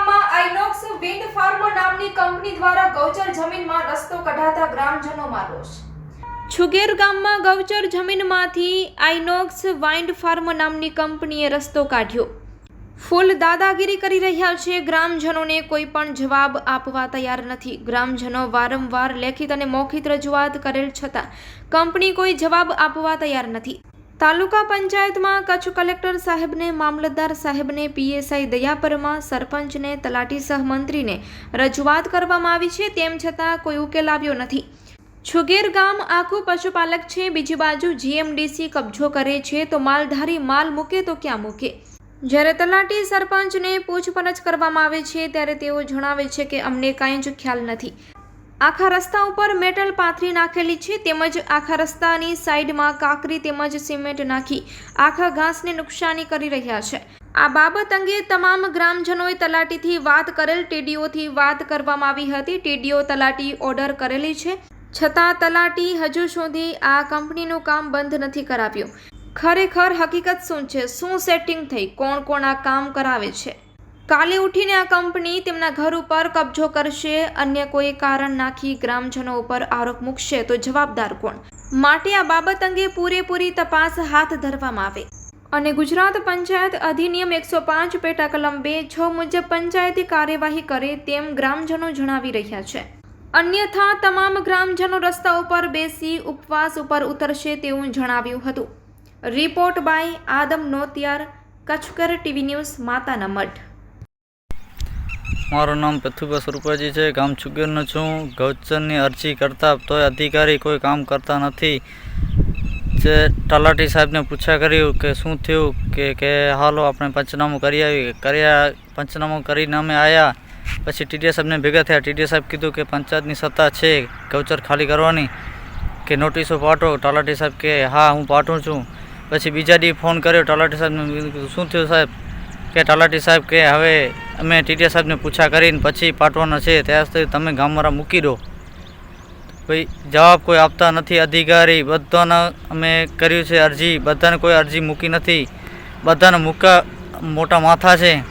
ગામમાં INOX wind farm નામની company દ્વારા ગૌચર જમીનમાં રસ્તો કઢાતા ગ્રામજનોમાં રોષ છુગેર ગામમાં ગૌચર જમીનમાંથી આઇનોક્સ વાઇન્ડ ફાર્મ નામની કંપનીએ રસ્તો કાઢ્યો. ફૂલ દાદાગીરી કરી રહ્યા છે ગ્રામજનોને કોઈ પણ જવાબ આપવા તૈયાર નથી. ગ્રામજનો વારંવાર લેખિત અને મૌખિત રજૂઆત કરેલ છતાં કંપની કોઈ જવાબ આપવા તૈયાર નથી. તાલુકા પંચાયતમાં કચ્છ કલેક્ટર સાહેબને, મામલતદાર સાહેબને, પીએસઆઈ દયાપરમાં સરપંચને, તલાટી સહમંત્રીને રજૂઆત કરવામાં આવી છે, તેમ છતાં કોઈ ઉકેલ આવ્યો નથી. છુગેર ગામ આખું પશુપાલક છે, બીજી બાજુ જીએમડીસી કબજો કરે છે, તો માલધારી માલ મૂકે તો ક્યાં મૂકે? જ્યારે તલાટી સરપંચને પૂછપરછ કરવામાં આવે છે, ત્યારે તેઓ જણાવે છે કે અમને કાંઈ જ ખ્યાલ નથી. આખા રસ્તા ઉપર મેટલ પાથરી નાખેલી છે, તેમજ આખા રસ્તાની સાઈડમાં કાકરી તેમજ સિમેન્ટ નાખી આખા ઘાસને નુકસાની કરી રહ્યા છે. આ બાબત અંગે તમામ ગ્રામજનોએ તલાટીથી વાત કરેલ ટીડીઓથી વાત કરવામાં આવી હતી. ટીડીઓ તલાટી ઓર્ડર કરેલી છે. છતાં તલાટી હજુ સુધી આ કંપનીનું કામ બંધ નથી કરાવ્યું. ખરેખર હકીકત શું છે? શું સેટિંગ થઈ? કોણ કોણ આ કામ કરાવે છે? કાલે ઉઠીને આ કંપની તેમના ઘર ઉપર કબજો કરશે. અન્ય કોઈ કારણ નાખી ગ્રામજનો ઉપર આરોપ મૂકશે તો જવાબદાર કોણ? માટે આ બાબત અંગે પૂરેપૂરી તપાસ હાથ ધરવામાં આવે. અને ગુજરાત પંચાયત અધિનિયમ એકસો પાંચ પેટા કલમ બે છ મુજબ પંચાયતી કાર્યવાહી કરે તેમ ગ્રામજનો જણાવી રહ્યા છે. અન્યથા તમામ ગ્રામજનો રસ્તા ઉપર બેસી ઉપવાસ ઉપર ઉતરશે તેવું જણાવ્યું હતું. Report by Adam Notiyar, Kutchkar TV news, માતાના મઠ મારું નામ પૃથ્વીભાઈ સુરપાજી છે, ગામ છુગેરનો છું. ગૌચરની અરજી કરતા તોય અધિકારી કોઈ કામ કરતા નથી. જે તલાટી સાહેબને પૂછ્યા કર્યું કે શું થયું, કે કે હાલો આપણે પંચનામું કરી આવી, કર્યા, પંચનામું કરીને અમે આવ્યા પછી ટીડીએ સાહેબને ભેગા થયા. ટીડીએ સાહેબ કીધું કે પંચાયતની સત્તા છે, ગૌચર ખાલી કરવાની, કે નોટિસો પાઠો. તલાટી સાહેબ કે, હા, હું પાઠું છું. પછી બીજા દી ફોન કર્યો. તલાટી સાહેબને શું થયું સાહેબ? કે તલાટી સાહેબ કે હવે અમે ટીટીયા સાહેબને પૂછા કરીને પછી પાઠવાના છે ત્યાં સુધી તમે ગામવાળા મૂકી દો. કોઈ જવાબ કોઈ આપતા નથી, અધિકારી બધાના અમે કર્યું છે અરજી, બધાને કોઈ અરજી મૂકી નથી. બધાને મૂકા, મોટા માથા છે.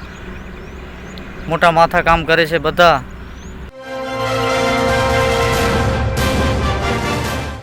મોટા માથા કામ કરે છે બધા.